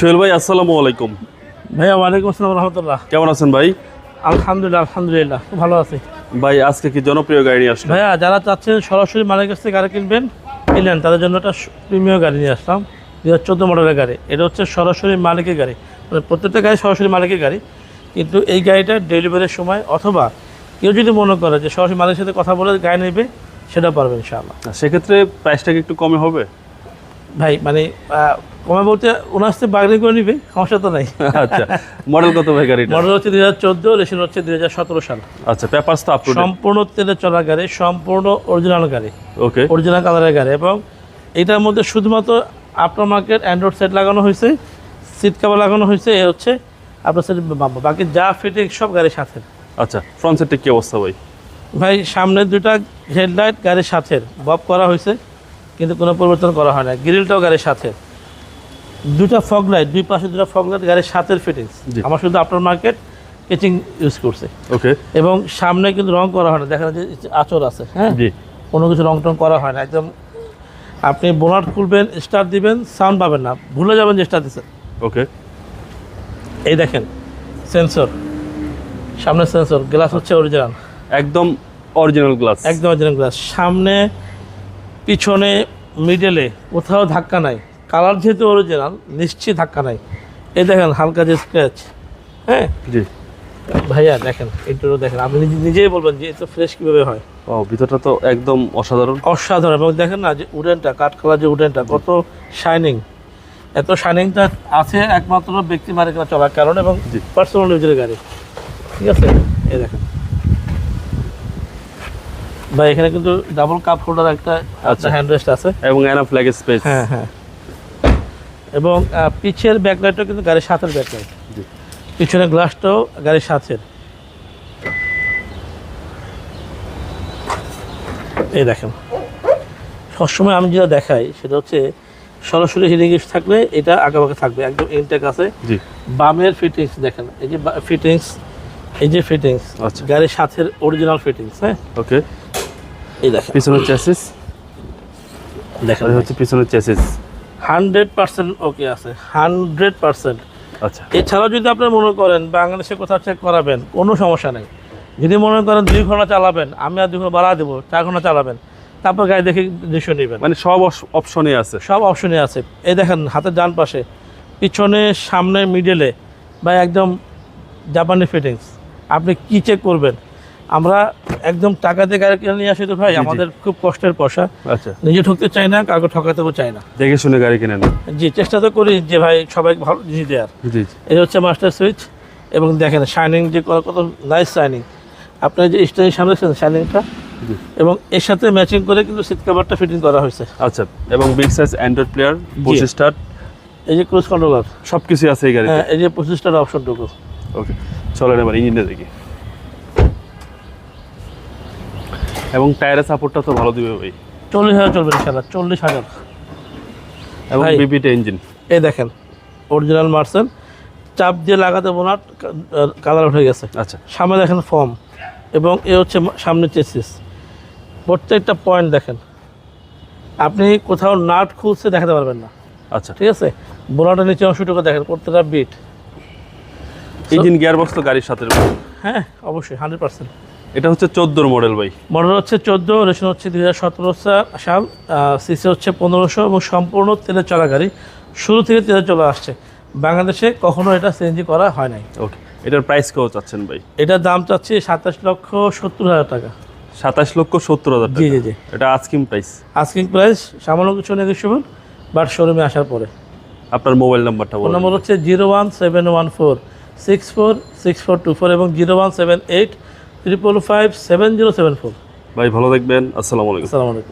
সোহেল ভাই আসসালামু আলাইকুম। ভাইয়া ওয়ালাইকুম আসসালাম রহমতুল্লাহ। কেমন আছেন ভাই? আলহামদুলিল্লাহ আলহামদুলিল্লাহ খুব ভালো আছি। ভাই আজকে কি জনপ্রিয় গাড়ি নিয়ে আসলেন? ভাইয়া যারা চাচ্ছেন সরাসরি মালিক কাছ থেকে গাড়ি কিনবেন কিনলেন তাদের জন্য একটা প্রিমিয়াম গাড়ি নিয়ে আসলাম দু হাজার চোদ্দ মডেলের গাড়ি। এটা হচ্ছে সরাসরি মালিকের গাড়ি। মানে প্রত্যেকটা গাড়ি সরাসরি মালিকের গাড়ি। কিন্তু এই গাড়িটা ডেলিভারির সময় অথবা কেউ যদি মনে করে যে সরাসরি মালিকের সাথে কথা বলে গাড়ি নেবে সেটা পারবে ইনশাআল্লাহ। সেক্ষেত্রে প্রাইসটা কি একটু কমে হবে? ভাই মানে কমে বলতে ওনার সাথে বাগনি করে নিবে সমস্যা তো নাই। আচ্ছা মডেল কত ভাই গাড়িটা মডেল হচ্ছে দুই হাজার চোদ্দ রেশন হচ্ছে দুই হাজার সতেরো সাল। আচ্ছা পেপারস তো সম্পূর্ণ তেলে চলা গাড়ি সম্পূর্ণ অরিজিনাল গাড়ি। ওকে অরিজিনাল কালারের গাড়ি এবং এটার মধ্যে শুধুমাত্র আফটার মার্কেট অ্যান্ড্রয়েড সেট লাগানো হয়েছে সিট কাভার লাগানো হয়েছে এ হচ্ছে আপনার সেট বাকি যা ফিটিং সব গাড়ির সাথে। আচ্ছা ফ্রন্ট সেটটা কি অবস্থা ভাই? ভাই সামনে দুটা হেডলাইট গাড়ির সাথে। বব করা হয়েছে কিন্তু কোনো পরিবর্তন করা হয় না। গ্রিলটাও গাড়ির সাথে। দুটা ফগ লাইট দুই পাশে দুটা ফগ লাইট গাড়ির সাথের ফিটিংস। আমার শুধু আফটার মার্কেট কেচিং ইউজ করছে। ওকে। এবং সামনে কিন্তু রং করা হয় না দেখা যায় যে আচর আছে হ্যাঁ? জি। কোনো কিছু রং টং করা হয় না একদম আপনি বোনাট খুলবেন স্টার দিবেন সাউন্ড পাবেন না ভুলে যাবেন যে স্টার দিচ্ছেন ওকে। এই দেখেন সেন্সর সামনে সেন্সর গ্লাস হচ্ছে অরিজিনাল একদম অরিজিনাল গ্লাস একদম অরিজিনাল গ্লাস সামনে পিছনে মিডলে কোথাও ধাক্কা নাই। কালার যেহেতু অরিজিনাল নিশ্চয়ই ধাক্কা নাই। এই দেখেন হালকা যে স্ক্র্যাচ হ্যাঁ? জি। ভাইয়া দেখেন একটু দেখেন আপনি নিজে- নিজেই বলবেন যে এত ফ্রেশ কীভাবে হয়। ও ভিতরটা তো একদম অসাধারণ। অসাধারণ এবং দেখেন না যে উডেনটা কাঠ কালার যে উডেনটা কত শাইনিং এত শাইনিংটা আছে একমাত্র ব্যক্তি মালিকানা চলার কারণ এবং। পার্সোনাল ইউজের গাড়ি। ঠিক আছে? এই দেখেন। ভাই এখানে কিন্তু ডাবল কাপ হোল্ডার একটা আচ্ছা। হ্যান্ড রেস্ট আছে। এবং এনাফ লেগ স্পেস হ্যাঁ হ্যাঁ। এবং পিছের ব্যাকলাইটও কিন্তু গাড়ির সাথের ব্যাকলাইট পিছনের গ্লাসটাও গাড়ির সাথের। এই দেখেন। সবসময় আমি যেটা দেখাই সেটা হচ্ছে সরাসরি হিলিং থাকলে এটা আঁকাবাঁকা থাকবে একদম ইনটেক আছে। বামের ফিটিংস দেখেন এই যে ফিটিংস এই যে ফিটিংস আচ্ছা। গাড়ির সাথের অরিজিনাল ফিটিংস হ্যাঁ? ওকে। এই দেখেন। পিছনের চ্যাসিস দেখেন। হচ্ছে পিছনের চ্যাসিস হান্ড্রেড পার্সেন্ট ওকে আছে হান্ড্রেড পার্সেন্ট। আচ্ছা। এছাড়াও যদি আপনি মনে করেন বাংলাদেশে কোথাও চেক করাবেন কোনো সমস্যা নেই। যদি মনে করেন দুই ঘণ্টা চালাবেন আমি আর দুই ঘণ্টা বাড়া দেবো চার ঘণ্টা চালাবেন তারপর গাড়ি দেখে দৃশ্য নেবেন। মানে সব অপশনই আছে। সব অপশনই আছে। এই দেখেন হাতের ডান পাশে পিছনে সামনে মিডলে বা একদম জাপানি ফিটিংস আপনি কী চেক করবেন? আমরা একদম টাকা দিয়ে গাড়ি কিনে নিয়ে আসি তো ভাই। আমাদের খুব কষ্টের পয়সা। আচ্ছা। নিজে ঠকতে চাই না কাউকে ঠকাতেও চাই না। দেখে শুনে গাড়ি কিনে নেন। জি চেষ্টা তো করি যে ভাই সবাই ভালো জিনিস দেওয়ার জি এই হচ্ছে মাস্টার সুইচ এবং দেখেন শাইনিং যে কত নাইস শাইনিং আপনার যে স্টাইল সামনে শাইনিংটা এবং এর সাথে ম্যাচিং করে কিন্তু সিট কভারটা ফিটিং করা হয়েছে। আচ্ছা এবং বিগ সাইজ অ্যান্ড্রয়েড প্লেয়ার পঁচিশ স্টার এই যে ক্রুজ কন্ট্রোলার সব কিছুই আছে এই গাড়িতে? হ্যাঁ এই যে পঁচিশটার অপশনটুকু ওকে চলেন এবার ইঞ্জিনটা দেখি। এবং টায়ারের সাপোর্টটা তো ভালো দিবে ভাই। চল্লিশ হাজার চলবে ইনশাল্লাহ চল্লিশ হাজার। এবং। বিবিটা ইঞ্জিন এই দেখেন অরিজিনাল মার্সেল চাপ দিয়ে লাগাতে বোনাট কালার উঠে গেছে। আচ্ছা। সামনে দেখেন ফর্ম এবং এ হচ্ছে সামনে চেসিস প্রত্যেকটা পয়েন্ট দেখেন। আপনি কোথাও নাট খুলছে দেখাতে পারবেন না। আচ্ছা। ঠিক আছে? বোনাটের নিচে অংশটুকু দেখেন প্রত্যেকটা বিট ইঞ্জিন গিয়ার বক্স তো গাড়ির সাথে। হ্যাঁ অবশ্যই হান্ড্রেড পার্সেন্ট এটা হচ্ছে চোদ্দোর মডেল ভাই। মডেল হচ্ছে চোদ্দ রেশন হচ্ছে দুই হাজার সতেরো সাল সিসি হচ্ছে পনেরোশো এবং সম্পূর্ণ তেলে চলা গাড়ি। শুরু থেকে তেলে চলে আসছে। বাংলাদেশে কখনো এটা সিএনজি করা হয় নাই। ওকে এটার প্রাইস কেউ চাচ্ছেন ভাই? এটার দাম চাচ্ছি সাতাশ লক্ষ সত্তর হাজার টাকা। সাতাশ লক্ষ সত্তর হাজার জি জি জি। এটা আজকিম প্রাইস আস্কিং প্রাইস সামান্য কিছু নেগোসিয়েবল বাট শোরুমে আসার পরে। আপনার মোবাইল নাম্বারটা বলুন। নম্বর হচ্ছে zero one seven one four six four six four two four এবং zero one seven eight triple five seven zero seven four ভাই ভালো থাকবেন। আসসালামু আলাইকুম। আসসালামু আলাইকুম।